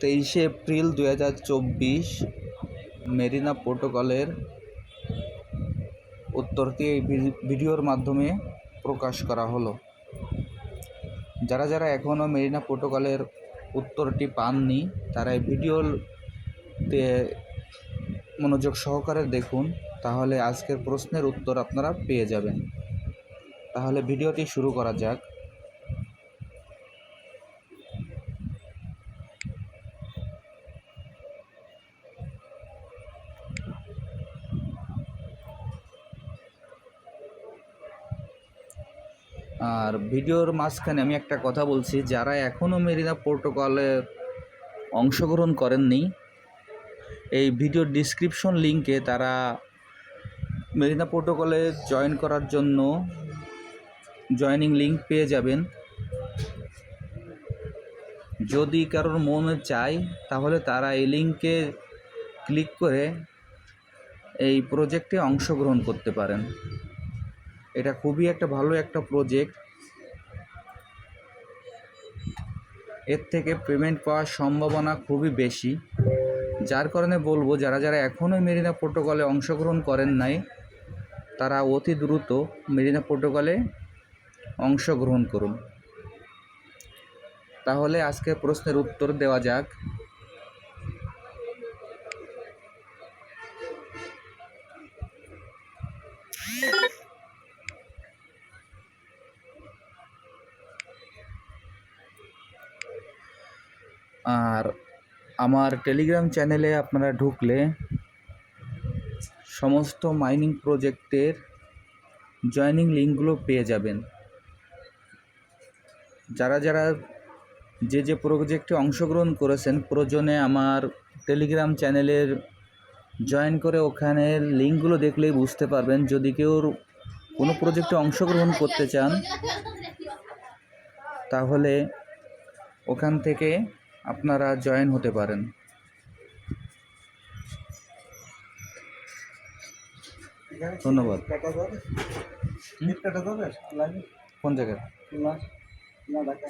তেইশে এপ্রিল দু হাজার চব্বিশ মেরিনা প্রোটোকলের উত্তরটি এই ভিডিওর মাধ্যমে প্রকাশ করা হলো। যারা যারা এখনও মেরিনা প্রোটোকলের উত্তরটি পাননি, তারা এই ভিডিওতে মনোযোগ সহকারে দেখুন, তাহলে আজকের প্রশ্নের উত্তর আপনারা পেয়ে যাবেন। তাহলে ভিডিওটি শুরু করা যাক। আর ভিডিওর মাঝখানে আমি একটা কথা বলছি, যারা এখনও মেরিনা প্রোটোকলে অংশগ্রহণ করেননি, এই ভিডিওর ডিসক্রিপশন লিঙ্কে তারা মেরিনা প্রোটোকলে জয়েন করার জন্য জয়েনিং লিঙ্ক পেয়ে যাবেন। যদি কারোর মনে চায়, তাহলে তারা এই লিংকে ক্লিক করে এই প্রজেক্টে অংশগ্রহণ করতে পারেন। এটা খুবই একটা ভালো একটা প্রজেক্ট এর থেকে পেমেন্ট পাওয়ার সম্ভাবনা খুবই বেশি। যার কারণে বলব, যারা যারা এখনও মেরিনা প্রোটোকলে অংশগ্রহণ করেন নাই, তারা অতি দ্রুত মেরিনা প্রোটোকলে অংশগ্রহণ করুন। তাহলে আজকে প্রশ্নের উত্তর দেওয়া যাক। আর আমার টেলিগ্রাম চ্যানেলে আপনারা ঢুকলে সমস্ত মাইনিং প্রজেক্টের জয়েনিং লিঙ্কগুলো পেয়ে যাবেন। যারা যারা যে যে প্রজেক্টে অংশগ্রহণ করেছেন, প্রয়োজনে আমার টেলিগ্রাম চ্যানেলের জয়েন করে ওখানে লিঙ্কগুলো দেখলেই বুঝতে পারবেন। যদি কেউ কোনো প্রজেক্টে অংশগ্রহণ করতে চান, তাহলে ওখান থেকে আপনারা জয়েন হতে পারেন। ধন্যবাদ। কোন জায়গায়? না ঢাকা